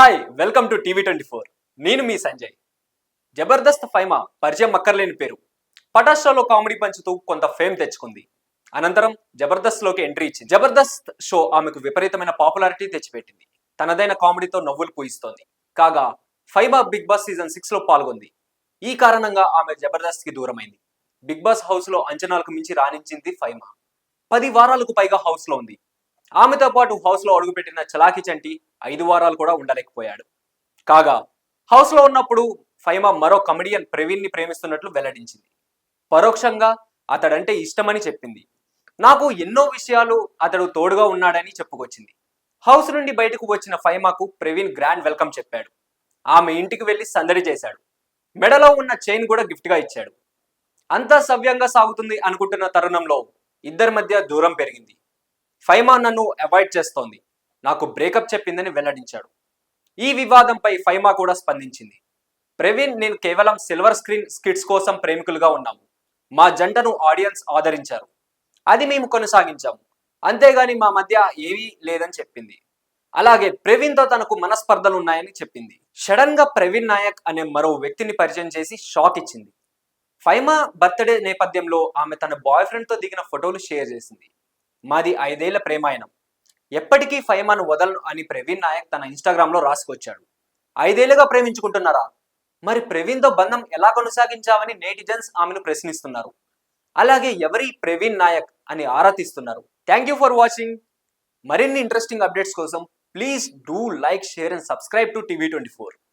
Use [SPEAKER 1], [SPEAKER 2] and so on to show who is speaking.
[SPEAKER 1] Hi welcome to TV twenty four నేను మీ సంజయ్. జబర్దస్త్ ఫైమా పరిచయం అక్కర్లేని పేరు. పటాషాలో కామెడీ పంచుతూ కొంత ఫేమ్ తెచ్చుకుంది. అనంతరం జబర్దస్త్లోకి ఎంట్రీ ఇచ్చింది జబర్దస్త్ షో ఆమెకు విపరీతమైన పాపులారిటీ తెచ్చిపెట్టింది. తనదైన కామెడీతో నవ్వులు పూయిస్తోంది. కాగా ఫైమా బిగ్ బాస్ సీజన్ సిక్స్లో పాల్గొంది. ఈ కారణంగా ఆమె జబర్దస్త్కి దూరమైంది. బిగ్ బాస్ హౌస్లో అంచనాలకు మించి రాణించింది ఫైమా. పది వారాలకు పైగా హౌస్లో ఉంది. ఆమెతో పాటు హౌస్లో అడుగుపెట్టిన చలాకి చంటి ఐదు వారాలు కూడా ఉండలేకపోయాడు. కాగా హౌస్లో ఉన్నప్పుడు ఫైమా మరో కమెడియన్ ప్రవీణ్ని ప్రేమిస్తున్నట్లు వెల్లడించింది. పరోక్షంగా అతడంటే ఇష్టమని చెప్పింది. నాకు ఎన్నో విషయాలు అతడు తోడుగా ఉన్నాడని చెప్పుకొచ్చింది. హౌస్ నుండి బయటకు వచ్చిన ఫైమాకు ప్రవీణ్ గ్రాండ్ వెల్కమ్ చెప్పాడు. ఆమె ఇంటికి వెళ్ళి సందడి చేశాడు. మెడలో ఉన్న చైన్ కూడా గిఫ్ట్గా ఇచ్చాడు. అంతా సవ్యంగా సాగుతుంది అనుకుంటున్న తరుణంలో ఇద్దరి మధ్య దూరం పెరిగింది. ఫైమా నన్ను అవాయిడ్ చేస్తోంది. నాకు బ్రేకప్ చెప్పిందని వెల్లడించాడు. ఈ వివాదంపై ఫైమా కూడా స్పందించింది. ప్రవీణ్ నేను కేవలం సిల్వర్ స్క్రీన్ స్కిట్స్ కోసం ప్రేమికులుగా ఉన్నాము. మా జంటను ఆడియన్స్ ఆదరించారు. అది మేము కొనసాగించాము. అంతేగాని మా మధ్య ఏమీ లేదని చెప్పింది. అలాగే ప్రవీణ్తో తనకు మనస్పర్ధలు ఉన్నాయని చెప్పింది. సడన్గా ప్రవీణ్ నాయక్ అనే మరో వ్యక్తిని పరిచయం చేసి షాక్ ఇచ్చింది. ఫైమా బర్త్డే నేపథ్యంలో ఆమె తన బాయ్ ఫ్రెండ్తో దిగిన ఫోటోలు షేర్ చేసింది. మాది ఐదేళ్ళ ప్రేమాయణం. ఎప్పటికీ ఫైమాను వదలను అని ప్రవీణ్ నాయక్ తన ఇన్స్టాగ్రామ్లో రాసుకొచ్చాడు. ఐదేళ్ళుగా ప్రేమించుకుంటున్నారా? మరి ప్రవీణ్తో బంధం ఎలా కొనసాగించావని నేటిజన్స్ ఆమెను ప్రశ్నిస్తున్నారు. అలాగే ఎవరి ప్రవీణ్ నాయక్ అని ఆరా తీస్తున్నారు. Thank you for watching. మరిన్ని ఇంట్రెస్టింగ్ అప్డేట్స్ కోసం please do like share and subscribe to TV twenty four.